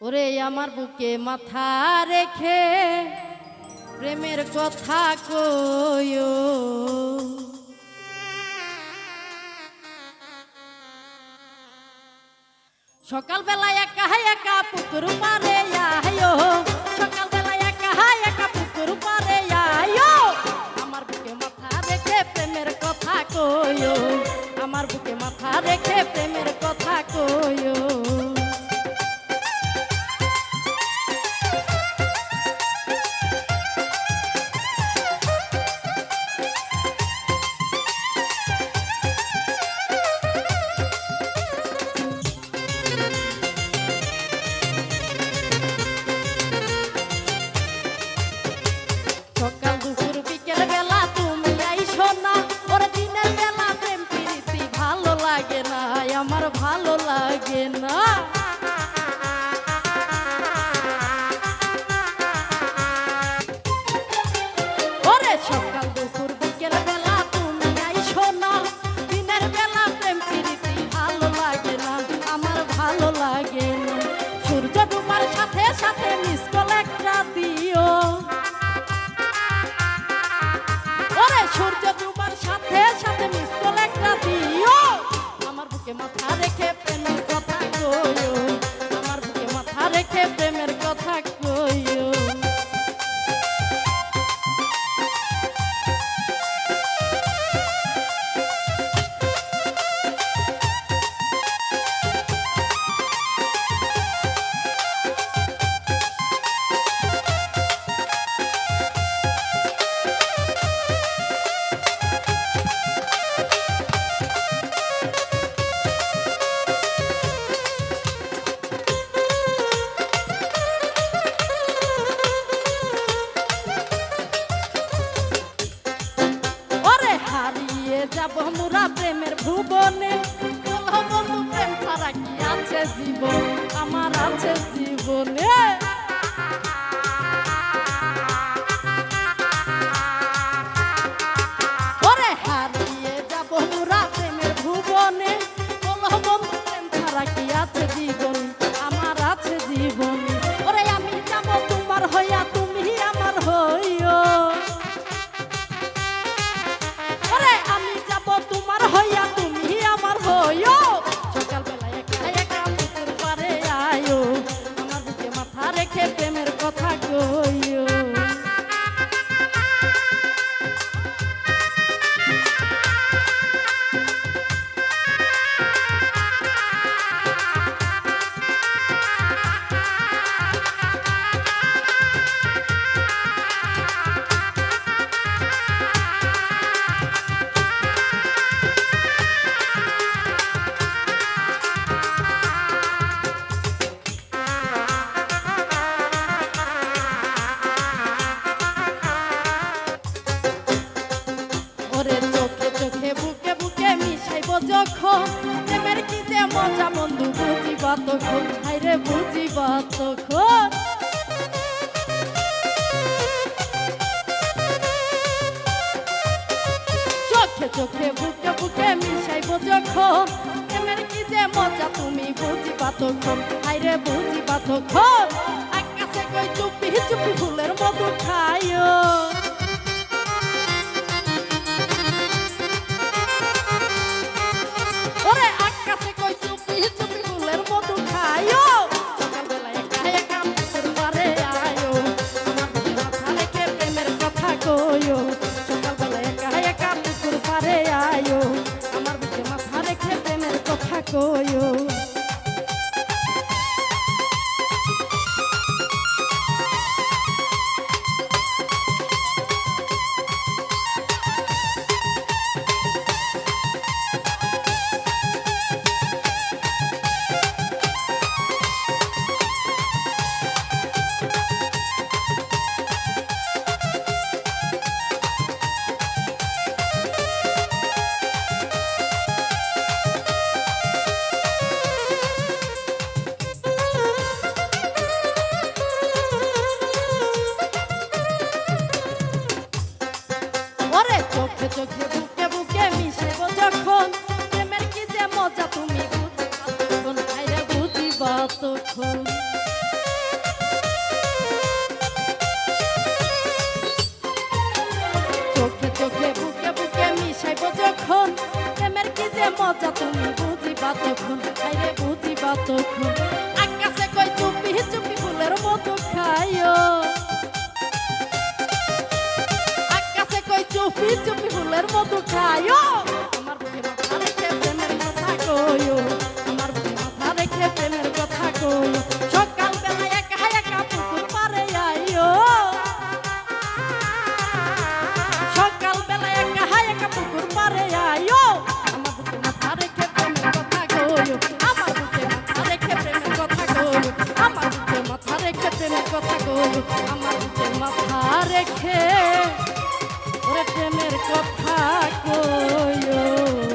ওরে আমার বুকে মাথা রেখে প্রেমের কথা কয় সকালবেলায় একা একা পুকুর পারে আয়ো সকালবেলা একা একা পুকুর পারে আয়ো আমার বুকে মাথা রেখে প্রেমের কথা কয় আমার বুকে মাথা রেখে প্রেমের কথা কয় আমার ভালো লাগে না। ঘুরতে যাব মুরা প্রেমের ভুবনে। বন্ধু প্রেম ছাড়া কি আছে জীবন? আমার আছে জীবনে। বন্ধু বুঝি বাতক্ষণ খাইরে বুঝি বাতক্ষণ চোখে চোখে, বুকে বুকে মিশাইব যখন। প্রেমের কি যে মজা, তুমি বুঝি বাতক্ষণ হাইরে বুঝি বাতক্ষণ আকাশে কই চুপি চুপি ফুলের চোখে চোখে, বুকে বুকে মিশব যখন। প্রেমের কি যে মজা তুমি তখন খাইলে বুঝিবা তখন। চোখে চোখে, বুকে বুকে মিশাইব যখন। প্রেমের কি যে মজা তুমি বুঝিবা তখন খাইলে বুঝিবা তখন। মতো খাইও আমার বুকে মাথা রেখে প্রেমের কথা কইও। আমার বুকে মাথা রেখে প্রেমের কথা কইও। সকাল বেলা একা একা পুকুর পারে আইও। সকাল বেলা একা একা পুকুর পারে মাথা রেখে প্রেমের কথা কয়ো